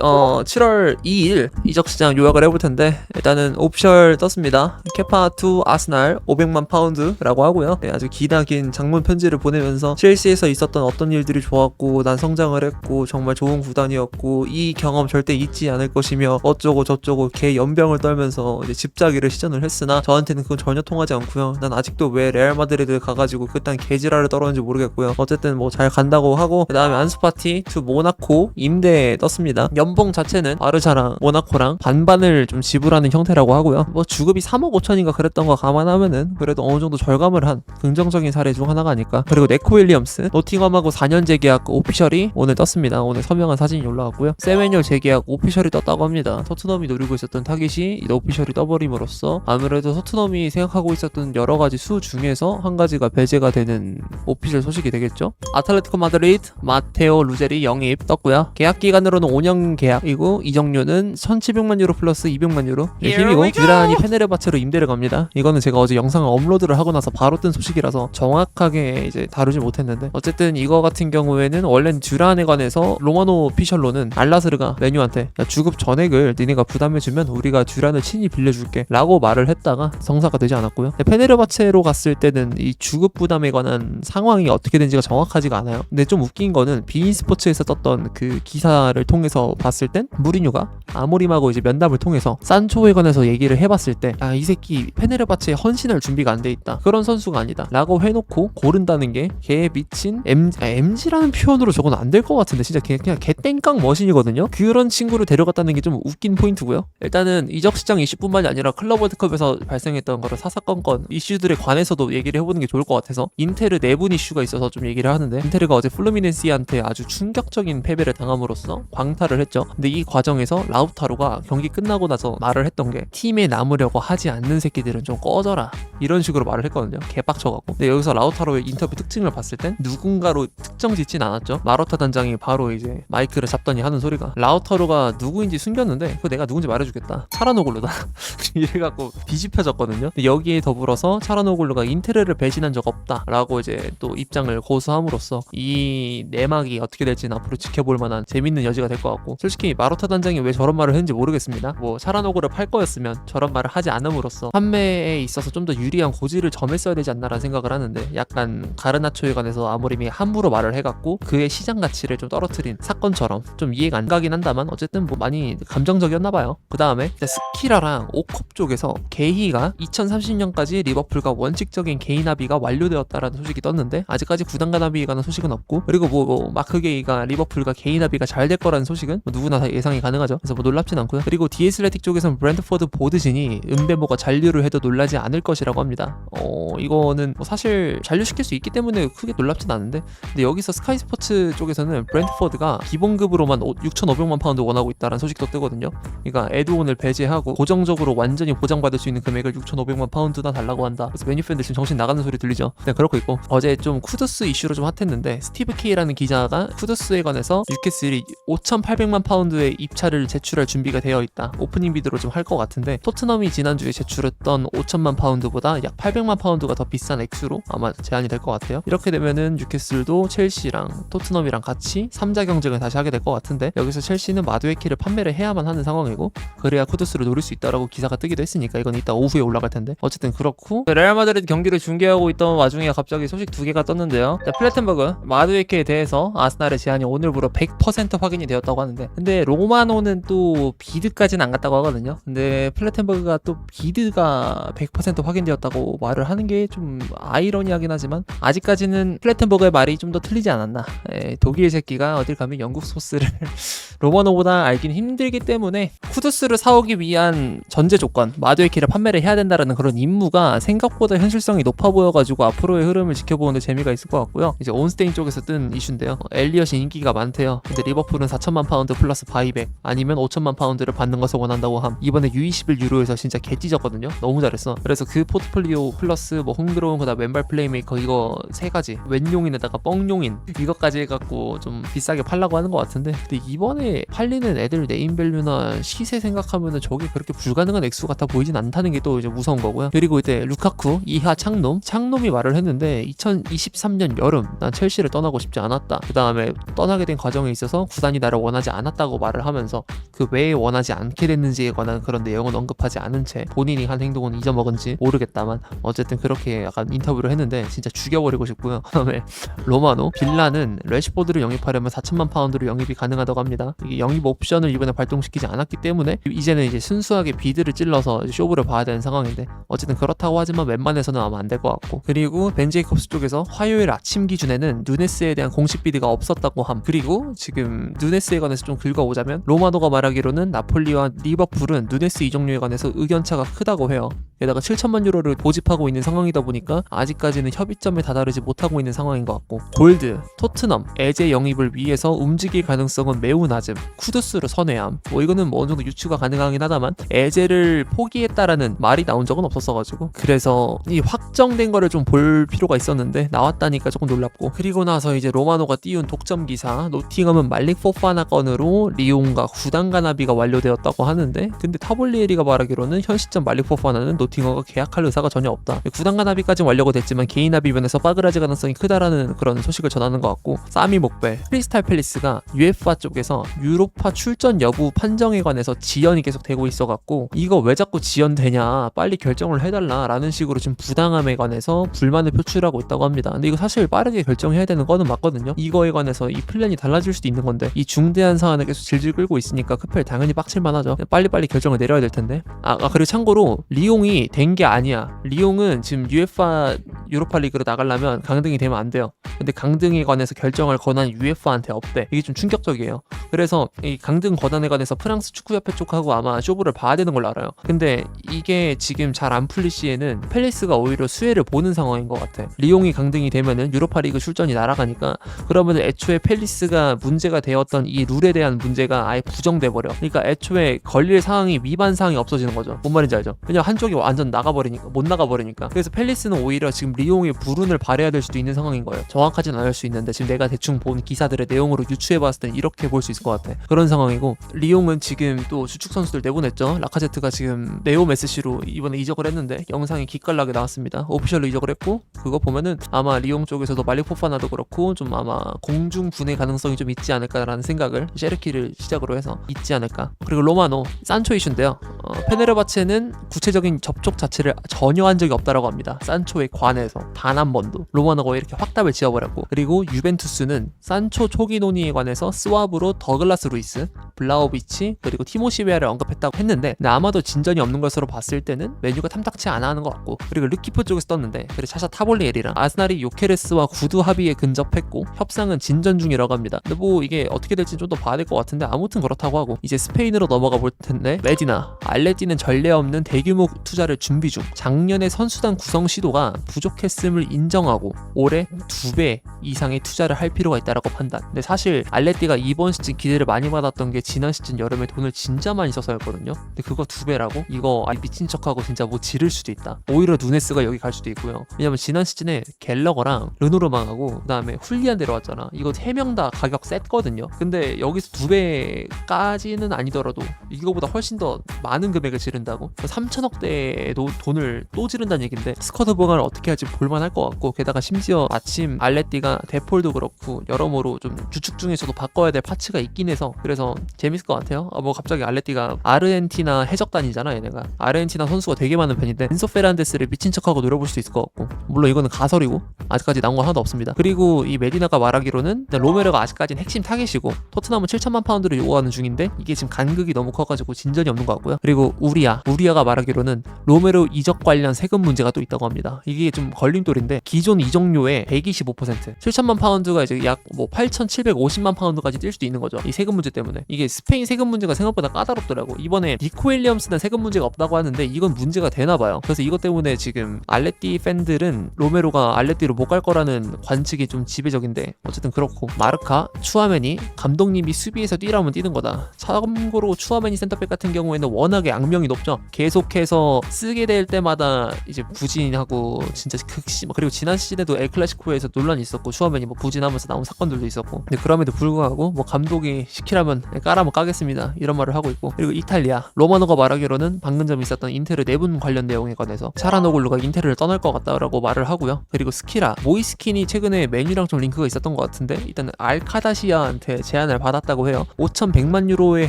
어 7월 2일 이적 시장 요약을 해볼 텐데 일단은 오피셜 떴습니다. 케파 투 아스날 500만 파운드라고 하고요. 네, 아주 기나긴 장문 편지를 보내면서 첼시에서 있었던 어떤 일들이 좋았고 난 성장을 했고 정말 좋은 구단이었고 이 경험 절대 잊지 않을 것이며 어쩌고 저쩌고 개 연병을 떨면서 이제 집자기를 시전을 했으나 저한테는 그건 전혀 통하지 않고요. 난 아직도 왜 레알 마드리드 가가지고 그딴 개지랄을 떨었는지 모르겠고요. 어쨌든 뭐 잘 간다고 하고 그 다음에 안스파티 투 모나코 임대 떴습니다. 연봉 자체는 바르샤랑 모나코랑 반반을 좀 지불하는 형태라고 하고요. 뭐 주급이 3억 5천인가 그랬던 거 감안하면은 그래도 어느 정도 절감을 한 긍정적인 사례 중 하나가 아닐까. 그리고 네코 윌리엄스 노팅엄하고 4년 재계약 오피셜이 오늘 떴습니다. 오늘 서명한 사진이 올라왔고요. 세메뉴얼 재계약 오피셜이 떴다고 합니다. 토트넘이 노리고 있었던 타깃이 이 오피셜이 떠버림으로써 아무래도 토트넘이 생각하고 있었던 여러 가지 수 중에서 한 가지가 배제가 되는 오피셜 소식이 되겠죠. 아틀레티코 마드리드 마테오 루제리 영입 떴고요. 계약 기간으로는 5년 계약이고 이적료는 1,700만 유로 플러스 200만 유로. 네, Here 힘이고. 듀란이 페네르바체로 임대를 갑니다. 이거는 제가 어제 영상을 업로드를 하고 나서 바로 뜬 소식이라서 정확하게 이제 다루지 못했는데 어쨌든 이거 같은 경우에는 원래는 듀란에 관해서 로마노 피셜로는 알라스르가 메뉴한테 야, 주급 전액을 니네가 부담해주면 우리가 듀란을 친히 빌려줄게 라고 말을 했다가 성사가 되지 않았고요. 페네르바체로 갔을 때는 이 주급 부담에 관한 상황이 어떻게 된지가 정확하지가 않아요. 근데 좀 웃긴 거는 비인 스포츠에서 떴던 그 기사를 통해서 봤을 땐 무리뉴가 아모림하고 이제 면담을 통해서 산초에 관해서 얘기를 해봤을 때 아 이 새끼 페네르바체에 헌신할 준비가 안 돼 있다. 그런 선수가 아니다. 라고 해놓고 고른다는 게 걔 미친 M, 아, MG라는 표현으로 저건 안 될 것 같은데 진짜 걔 그냥 개 땡깡 머신이거든요? 그런 친구를 데려갔다는 게 좀 웃긴 포인트고요. 일단은 이적 시장 이슈뿐만이 아니라 클럽 월드컵에서 발생했던 그런 사사건건 이슈들에 관해서도 얘기를 해보는 게 좋을 것 같아서 인테르 내분 이슈가 있어서 좀 얘기를 하는데 인테르가 어제 플루미넨시한테 아주 충격적인 패배를 당함으로써 광탈을 했죠 근데 이 과정에서 라우타로가 경기 끝나고 나서 말을 했던 게 팀에 남으려고 하지 않는 새끼들은 좀 꺼져라. 이런 식으로 말을 했거든요. 개빡쳐갖고. 근데 여기서 라우타로의 인터뷰 특징을 봤을 땐 누군가로 특정 짓진 않았죠. 마로타 단장이 바로 이제 마이크를 잡더니 하는 소리가 라우타로가 누구인지 숨겼는데 그거 내가 누군지 말해주겠다. 차라노글루다. 이래갖고 뒤집혀졌거든요. 여기에 더불어서 차라노글루가 인테르를 배신한 적 없다라고 이제 또 입장을 고수함으로써 이 내막이 어떻게 될지는 앞으로 지켜볼 만한 재밌는 여지가 될 것 같고 솔직히 마로타 단장이 왜 저런 말을 했는지 모르겠습니다. 뭐 차라노글을 팔 거였으면 저런 말을 하지 않음으로써 판매에 있어서 좀 더 유리한 고지를 점했어야 되지 않나라는 생각을 하는데 약간 가르나초에 관해서 아모림이 함부로 말을 해갖고 그의 시장 가치를 좀 떨어뜨린 사건처럼 좀 이해가 안 가긴 한다만 어쨌든 뭐 많이 감정적이었나 봐요. 그 다음에 스키라랑 오컵 쪽에서 게히가 2030년까지 리버풀과 원칙적인 개인 합의가 완료되었다라는 소식이 떴는데 아직까지 구단 간 합의에 관한 소식은 없고 그리고 뭐, 뭐 마크 게이가 리버풀과 개인 합의가 잘 될 거라는 소식은 뭐 누구나 다 예상이 가능하죠. 그래서 뭐 놀랍진 않고요. 그리고 디에슬레틱 쪽에서는 브랜드포드 보드진이 은배모가 잔류를 해도 놀라지 않을 것이라고 합니다. 어 이거는 뭐 사실 잔류시킬 수 있기 때문에 크게 놀랍진 않은데 근데 여기서 스카이 스포츠 쪽에서는 브랜드포드가 기본급으로만 6,500만 파운드 원하고 있다는 소식도 뜨거든요. 그러니까 에드온을 배제하고 고정적으로 완전히 보장받을 수 있는 금액을 6,500만 파운드나 달라고 한다. 그래서 메뉴 팬들 지금 정신 나가는 소리 들리죠? 그냥 그렇고 있고. 어제 좀 쿠드스 이슈로 좀 핫했는데 스티브 K라는 기자가 쿠드스에 관해서 뉴캐슬이 5,800만 파운드의 입찰을 제출할 준비가 되어 있다. 오프닝 비드로 좀 할 것 같은데 토트넘이 지난주에 제출했던 5천만 파운드보다 약 800만 파운드가 더 비싼 액수로 아마 제한이 될 것 같아요. 이렇게 되면은 뉴캐슬도 첼시랑 토트넘이랑 같이 3자 경쟁을 다시 하게 될 것 같은데 여기서 첼시는 마두에키를 판매를 해야만 하는 상황이고 그래야 쿠드스를 노릴 수 있다라고 기사가 뜨기도 했으니까 이건 이따 오후에 올라갈 텐데 어쨌든 그렇고 레알 마드리드 경기를 중계하고 있던 와중에 갑자기 소식 두 개가 떴는데요. 자, 플래텐버그 마드웨케에 대해서 아스날의 제안이 오늘부로 100% 확인이 되었다고 하는데 근데 로마노는 또 비드까지는 안 갔다고 하거든요. 근데 플래텐버그가 또 비드가 100% 확인되었다고 말을 하는 게 좀 아이러니하긴 하지만 아직까지는 플래텐버그의 말이 좀 더 틀리지 않았나. 에, 독일 새끼가 어딜 가면 영국 소스를 로마노보다 알긴 힘들기 때문에 쿠두스를 사오기 위한 전제 조건 마드웨키를 판매를 해야 된다라는 그런 임무가 생각보다 현실성이 높아 보여가지고 앞으로의 흐름을 지켜보는데 재미가 있을 것 같고요 이제 온스테인 쪽에서 뜬 이슈인데요 어, 엘리엇이 인기가 많대요 근데 리버풀은 4천만 파운드 플러스 바이백 아니면 5천만 파운드를 받는 것을 원한다고 함. 이번에 U21 유로에서 진짜 개찢었거든요. 너무 잘했어. 그래서 그 포트폴리오 플러스 뭐 흥그로운 그다음 왼발 플레이메이커 이거 세 가지. 왼용인에다가 뻥용인. 이것까지 해갖고 좀 비싸게 팔라고 하는 것 같은데. 근데 이번에 팔리는 애들 네임밸류나 시세 생각하면은 저게 그렇게 불가능한 액수 같아 보이진 않다는 게 또 이제 무서운 거고요. 그리고 이제 루카쿠 이하 창놈. 창놈이 말을 했는데 2023년 여름 난 첼시를 떠나고 싶지 않았다. 그 다음에 떠나게 된 과정에 있어서 구단이 나를 원하지 않았다 고 말을 하면서 그 왜 원하지 않게 됐는지에 관한 그런 내용은 언급하지 않은 채 본인이 한 행동은 잊어먹은지 모르겠다만 어쨌든 그렇게 약간 인터뷰를 했는데 진짜 죽여버리고 싶고요. 그다음에 로마노 빌라는 레시포드를 영입하려면 4천만 파운드로 영입이 가능하다고 합니다. 이게 영입 옵션을 이번에 발동시키지 않았기 때문에 이제는 이제 순수하게 비드를 찔러서 쇼부를 봐야 되는 상황인데 어쨌든 그렇다고 하지만 웬만해서는 아마 안 될 것 같고 그리고 벤 제이콥스 쪽에서 화요일 아침 기준에는 누네스에 대한 공식 비드가 없었다고 함 그리고 지금 누네스에 관해서 좀 긁어오자면 로마노가 말하기로는 나폴리와 리버풀은 누네스 이적료에 관해서 의견차가 크다고 해요 게다가 7천만 유로를 보집하고 있는 상황이다 보니까 아직까지는 협의점에 다다르지 못하고 있는 상황인 것 같고 골드, 토트넘, 에제 영입을 위해서 움직일 가능성은 매우 낮음. 쿠두스를 선회함. 뭐 이거는 뭐 어느 정도 유추가 가능하긴 하다만 에제를 포기했다라는 말이 나온 적은 없었어가지고 그래서 이 확정된 거를 좀 볼 필요가 있었는데 나왔다니까 조금 놀랍고 그리고 나서 이제 로마노가 띄운 독점 기사 노팅엄은 말릭 포파나 건으로 리옹과 구단 간합의가 완료되었다고 하는데 근데 타볼리에리가 말하기로는 현 시점 말릭 포파나는 노 팅엄과 계약할 의사가 전혀 없다 구단 간 합의까지 완료가 됐지만 개인 합의 면에서 빠그라질 가능성이 크다라는 그런 소식을 전하는 것 같고 사미 목벨 크리스탈 팰리스가 UEFA 쪽에서 유로파 출전 여부 판정에 관해서 지연이 계속 되고 있어갖고 이거 왜 자꾸 지연되냐 빨리 결정을 해달라라는 식으로 지금 부당함에 관해서 불만을 표출하고 있다고 합니다. 근데 이거 사실 빠르게 결정해야 되는 거는 맞거든요. 이거에 관해서 이 플랜이 달라질 수도 있는 건데 이 중대한 사안을 계속 질질 끌고 있으니까 크펠 당연히 빡칠만 하죠. 빨리빨리 결정을 내려야 될 텐데. 아, 아 그리고 참고로 리옹이 된 게 아니야. 리옹은 지금 UEFA 유로파 리그로 나가려면 강등이 되면 안 돼요. 근데 강등에 관해서 결정할 권한이 UEFA한테 없대. 이게 좀 충격적이에요. 그래서 이 강등 권한에 관해서 프랑스 축구협회 쪽하고 아마 쇼부를 봐야 되는 걸로 알아요. 근데 이게 지금 잘 안 풀릴 시에는 펠리스가 오히려 수혜를 보는 상황인 것 같아. 리옹이 강등이 되면은 유로파 리그 출전이 날아가니까 그러면 애초에 펠리스가 문제가 되었던 이 룰에 대한 문제가 아예 부정돼 버려. 그러니까 애초에 걸릴 상황이 위반 사항이 없어지는 거죠. 뭔 말인지 알죠? 그냥 한쪽이 완전 나가버리니까 못 나가버리니까. 그래서 펠리스는 오히려 지금 리옹의 불운을 발해야 될 수도 있는 상황인 거예요. 정확하진 않을 수 있는데 지금 내가 대충 본 기사들의 내용으로 유추해봤을 땐 이렇게 볼 수 있을 것 같아. 그런 상황이고 리옹은 지금 또 주축 선수들 내보냈죠. 라카제트가 지금 네오 메스시로 이번에 이적을 했는데 영상이 기깔나게 나왔습니다. 오피셜로 이적을 했고 그거 보면은 아마 리옹 쪽에서도 말릭 포파나도 그렇고 좀 아마 공중 분해 가능성이 좀 있지 않을까라는 생각을 셰르키를 시작으로 해서 있지 않을까. 그리고 로마노 산초 이슈인데요. 어, 페네르바체는 구체적인 접촉 자체를 전혀 한 적이 없다라고 합니다. 산초에 관해 서 단 한 번도 로마노가 왜 이렇게 확답을 지어버렸고 그리고 유벤투스는 산초 초기 논의에 관해서 스와브로 더글라스 루이스, 블라우비치 그리고 티모시 베아를 언급했다고 했는데 아마도 진전이 없는 것으로 봤을 때는 메뉴가 탐탁치 않아 하는 것 같고 그리고 르키프 쪽에서 떴는데 그리고 차샤 타볼리엘이랑 아스날이 요케레스와 구두 합의에 근접했고 협상은 진전 중이라고 합니다. 근데 뭐 이게 어떻게 될지 좀 더 봐야 될 것 같은데 아무튼 그렇다고 하고 이제 스페인으로 넘어가 볼 텐데 메디나 알레티는 전례 없는 대규모 투자를 준비 중 작년에 선수단 구성 시도가 부족 했음을 인정하고 올해 두 배 이상의 투자를 할 필요가 있다라고 판단. 근데 사실 알레티가 이번 시즌 기대를 많이 받았던 게 지난 시즌 여름에 돈을 진짜 많이 써서였거든요. 근데 그거 두 배라고? 이거 아 미친 척하고 진짜 뭐 지를 수도 있다. 오히려 누네스가 여기 갈 수도 있고요. 왜냐면 지난 시즌에 갤러거랑 르노르망하고 그다음에 훌리안 데려왔잖아. 이거 세 명 다 가격 셌거든요. 근데 여기서 두 배까지는 아니더라도 이거보다 훨씬 더 많은 금액을 지른다고? 3천억대의 돈을 또 지른다는 얘긴데 스쿼드 보강을 어떻게 할지 볼만할 것 같고 게다가 심지어 마침 알레띠가 데폴도 그렇고 여러모로 좀 주축 중에서도 바꿔야 될 파츠가 있긴 해서 그래서 재밌을 것 같아요. 아, 뭐 갑자기 알레띠가 아르헨티나 해적단이잖아 얘네가 아르헨티나 선수가 되게 많은 편인데 엔소 페란데스를 미친 척하고 노려볼 수도 있을 것 같고 물론 이거는 가설이고 아직까지 나온 건 하나도 없습니다. 그리고 이 메디나가 말하기로는 로메르가 아직까지는 핵심 타겟이고 토트넘은 7천만 파운드를 요구하는 중인데 이게 지금 간극이 너무 커가지고 진전이 없는 것 같고요. 그리고 우리아 우리아가 말하기로는 로메르 이적 관련 세금 문제가 또 있다고 합니다. 이게 좀 걸림돌인데 기존 이적료의 125% 7천만 파운드가 이제 약 뭐 8,750만 파운드까지 뛸 수도 있는 거죠. 이 세금 문제 때문에 이게 스페인 세금 문제가 생각보다 까다롭더라고. 이번에 니코 윌리엄스는 세금 문제가 없다고 하는데 이건 문제가 되나 봐요. 그래서 이것 때문에 지금 알레띠 팬들은 로메로가 알레띠로 못 갈 거라는 관측이 좀 지배적인데 어쨌든 그렇고 마르카 추아맨이 감독님이 수비에서 뛰라면 뛰는 거다. 참고로 추아맨이 센터백 같은 경우에는 워낙에 악명이 높죠. 계속해서 쓰게 될 때마다 이제 부진하고 진짜 극시 그리고 지난 시즌에도 엘 클라시코에서 논란이 있었고 슈아맨이 뭐 부진하면서 나온 사건들도 있었고 근데 그럼에도 불구하고 뭐 감독이 시키라면 까라면 까겠습니다. 이런 말을 하고 있고 그리고 이탈리아 로마노가 말하기로는 방금 전 있었던 인테르 내분 관련 내용에 관해서 차라노글루가 인테르를 떠날 것 같다라고 말을 하고요. 그리고 스키라 모이스킨이 최근에 메뉴랑 좀 링크가 있었던 것 같은데 일단 알카다시아한테 제안을 받았다고 해요. 5,100만 유로에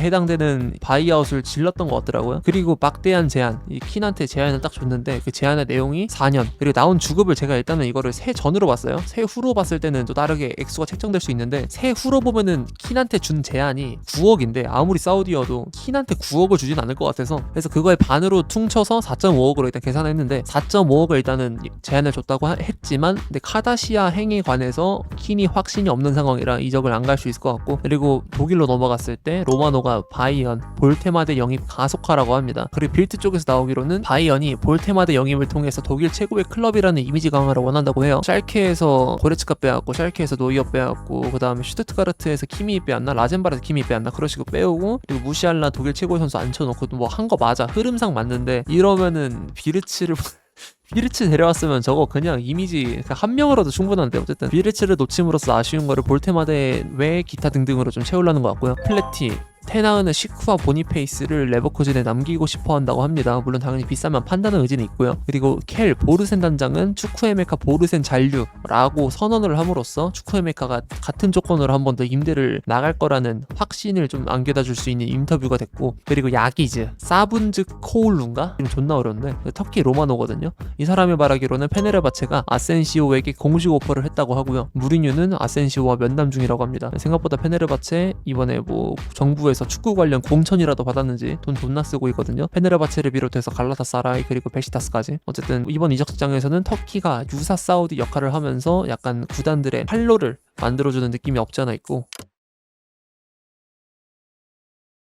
해당되는 바이아웃을 질렀던 것 같더라고요. 그리고 막대한 제안 이 킨한테 제안을 딱 줬는데 그 제안의 내용이 4년 그리고 나온 주 급을 제가 일단은 이거를 새 전으로 봤어요. 새 후로 봤을 때는 또 다르게 액수가 책정될 수 있는데 새 후로 보면은 킨한테 준 제안이 9억인데 아무리 사우디여도 킨한테 9억을 주진 않을 것 같아서 그래서 그거의 반으로 퉁쳐서 4.5억으로 일단 계산했는데 4.5억을 일단은 제안을 줬다고 하- 했지만 근데 카다시아 행에 관해서 킨이 확신이 없는 상황이라 이적을 안 갈 수 있을 것 같고 그리고 독일로 넘어갔을 때 로마노가 바이언 볼테마데 영입 가속화라고 합니다. 그리고 빌트 쪽에서 나오기로는 바이언이 볼테마데 영입을 통해서 독일 최고의 클럽이라는 이미지 강화를 원한다고 해요. 샬케에서 고레츠카 빼앗고 샬케에서 노이어 빼앗고 그 다음에 슈투트가르트에서 키미 빼앗나 라젠바르에서 키미 빼앗나 그런 식으로 빼오고 그리고 무시알라 독일 최고의 선수 앉혀놓고 뭐 한 거 맞아. 흐름상 맞는데 이러면은 비르츠를 비르츠 데려왔으면 저거 그냥 이미지 한 명으로도 충분한데 어쨌든. 비르츠를 놓침으로써 아쉬운 거를 볼테마데 외 기타 등등으로 좀 채우려는 것 같고요. 플레티 테나은은 시쿠와 보니페이스를 레버쿠젠에 남기고 싶어 한다고 합니다. 물론 당연히 비싸면 판다는 의지는 있고요. 그리고 켈 보르센 단장은 축구의 메카 보르센 잔류라고 선언을 함으로써 축구의 메카가 같은 조건으로 한 번 더 임대를 나갈 거라는 확신을 좀 안겨다 줄 수 있는 인터뷰가 됐고 그리고 야기즈 사분즈 코울룬가 이름 존나 어려운데 터키 로마노거든요. 이 사람이 말하기로는 페네르바체가 아센시오에게 공식 오퍼를 했다고 하고요. 무리뉴는 아센시오와 면담 중이라고 합니다. 생각보다 페네르바체 이번에 뭐 정부에 서 축구 관련 공천이라도 받았는지 돈 존나 쓰고 있거든요. 페네르바체를 비롯해서 갈라타사라이 그리고 베시타스까지 어쨌든 이번 이적 시장에서는 터키가 유사 사우디 역할을 하면서 약간 구단들의 활로를 만들어주는 느낌이 없지 않아 있고